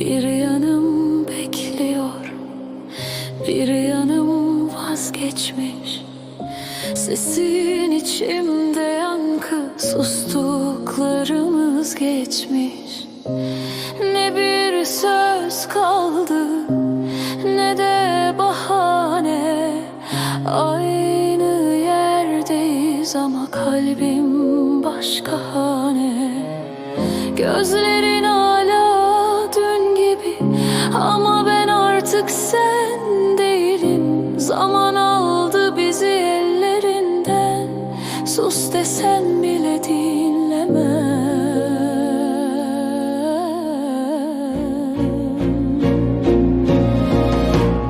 Bir yanım bekliyor Bir yanım vazgeçmiş. Sesin içimde yankı Sustuklarımız geçmiş. Ne bir söz kaldı Ne de bahane. Aynı yerdeyiz ama kalbim başka hane. Gözlerin Ama ben artık sen değilim. Zaman aldı bizi ellerinden. Sus desen bile dinlemem.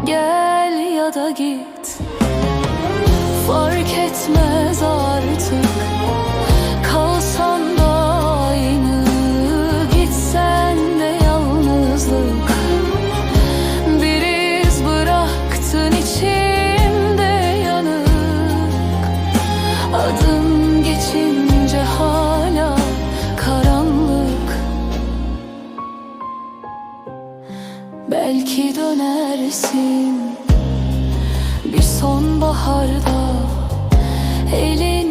Gel ya da git. Fark etmez artık Belki dönersin bir sonbaharda. Elinde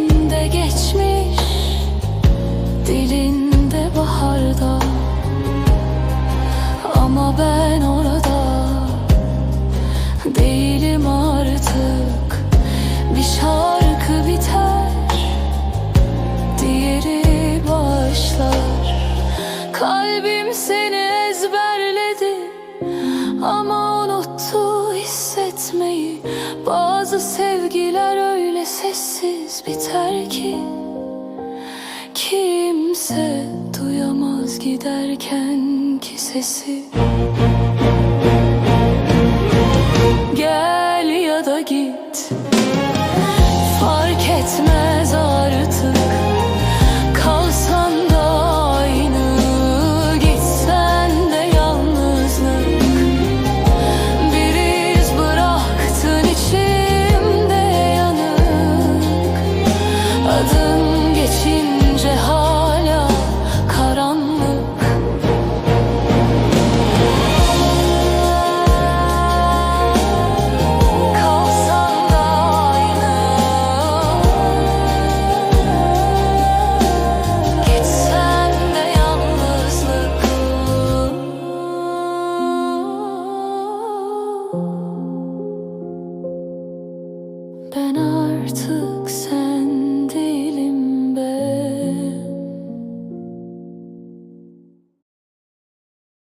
ama unuttu hissetmeyi. Bazı sevgiler öyle sessiz biter ki. Kimse duyamaz giderken ki sesi. Gel ya da git